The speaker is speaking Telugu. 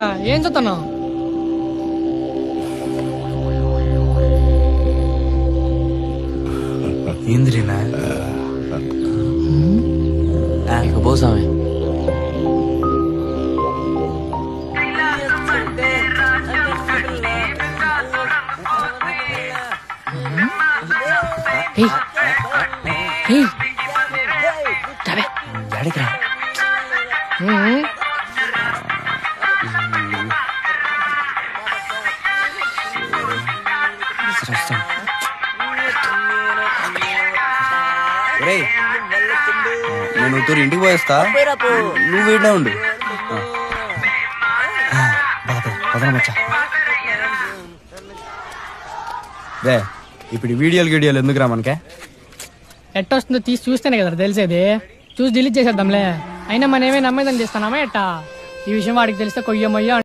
ఏం చూస్తున్నావు? ఏంద్రీనా ఇక పోసామే ఎక్కడికి రా. నేను తూరు ఇంటికి పోయేస్తా. నువ్వు వీడినే ఉండు. రే ఇప్పుడు వీడియోలు గీడియోలు ఎందుకురా మనకే? ఎట్టొస్తుందో తీసి చూస్తేనే కదా తెలిసేది. చూసి డిలీట్ చేసేద్దాంలే. అయినా మనం ఏమైనా నమ్మేదని చేస్తానామా ఎట్టా? ఈ విషయం వాడికి తెలిస్తే కొయ్యమయ్యో